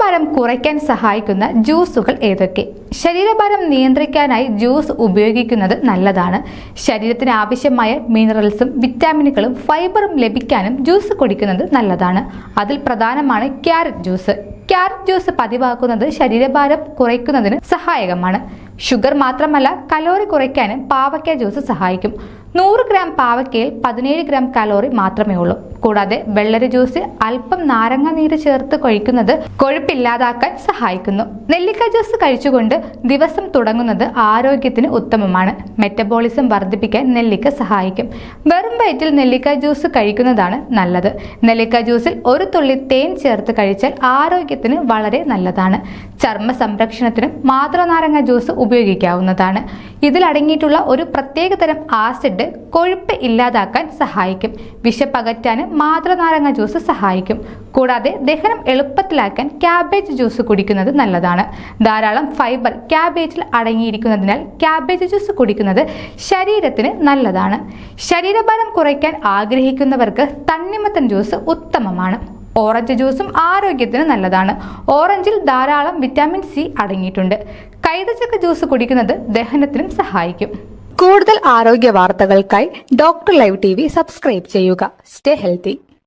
ശരീരഭാരം കുറയ്ക്കാൻ സഹായിക്കുന്ന ജ്യൂസുകൾ ഏതൊക്കെ? ശരീരഭാരം നിയന്ത്രിക്കാനായി ജ്യൂസ് ഉപയോഗിക്കുന്നത് നല്ലതാണ്. ശരീരത്തിന് ആവശ്യമായ മിനറൽസും വിറ്റാമിനുകളും ഫൈബറും ലഭിക്കാനും ജ്യൂസ് കുടിക്കുന്നത് നല്ലതാണ്. അതിൽ പ്രധാനമാണ് ക്യാരറ്റ് ജ്യൂസ് ക്യാരറ്റ് ജ്യൂസ് പതിവാക്കുന്നത് ശരീരഭാരം കുറയ്ക്കുന്നതിന് സഹായകമാണ്. ഷുഗർ മാത്രമല്ല കലോറി കുറയ്ക്കാനും പാവയ്ക്ക ജ്യൂസ് സഹായിക്കും. നൂറ് ഗ്രാം പാവയ്ക്കയിൽ പതിനേഴ് ഗ്രാം കലോറി മാത്രമേ ഉള്ളൂ. കൂടാതെ വെള്ളരി ജ്യൂസ് അല്പം നാരങ്ങ നീര് ചേർത്ത് കഴിക്കുന്നത് കൊഴുപ്പില്ലാതാക്കാൻ സഹായിക്കുന്നു. നെല്ലിക്ക ജ്യൂസ് കഴിച്ചുകൊണ്ട് ദിവസം തുടങ്ങുന്നത് ആരോഗ്യത്തിന് ഉത്തമമാണ്. മെറ്റബോളിസം വർദ്ധിപ്പിക്കാൻ നെല്ലിക്ക സഹായിക്കും. വെറും വയറ്റിൽ നെല്ലിക്ക ജ്യൂസ് കഴിക്കുന്നതാണ് നല്ലത്. നെല്ലിക്ക ജ്യൂസിൽ ഒരു തുള്ളി തേൻ ചേർത്ത് കഴിച്ചാൽ ആരോഗ്യത്തിന് വളരെ നല്ലതാണ്. ചർമ്മ സംരക്ഷണത്തിനും മാതൃനാരങ്ങ ജ്യൂസ് ഉപയോഗിക്കാവുന്നതാണ്. ഇതിലടങ്ങിയിട്ടുള്ള ഒരു പ്രത്യേക തരം ആസിഡ് കൊഴുപ്പ് ഇല്ലാതാക്കാൻ സഹായിക്കും. വിശപ്പകറ്റാന് മാതൃ നാരങ്ങ ജ്യൂസ് സഹായിക്കും. കൂടാതെ ദഹനം എളുപ്പത്തിലാക്കാൻ ക്യാബേജ് ജ്യൂസ് കുടിക്കുന്നത് നല്ലതാണ്. ധാരാളം ഫൈബർ ക്യാബേജിൽ അടങ്ങിയിരിക്കുന്നതിനാൽ ക്യാബേജ് ജ്യൂസ് കുടിക്കുന്നത് ശരീരത്തിന് നല്ലതാണ്. ശരീരഭാരം കുറയ്ക്കാൻ ആഗ്രഹിക്കുന്നവർക്ക് തണ്ണിമത്തൻ ജ്യൂസ് ഉത്തമമാണ്. ഓറഞ്ച് ജ്യൂസും ആരോഗ്യത്തിന് നല്ലതാണ്. ഓറഞ്ചിൽ ധാരാളം വിറ്റാമിൻ സി അടങ്ങിയിട്ടുണ്ട്. കൈതച്ചക്ക ജ്യൂസ് കുടിക്കുന്നത് ദഹനത്തിനും സഹായിക്കും. കൂടുതൽ ആരോഗ്യ വാർത്തകൾക്കായി ഡോക്ടർ ലൈവ് ടി സബ്സ്ക്രൈബ് ചെയ്യുക. Stay healthy.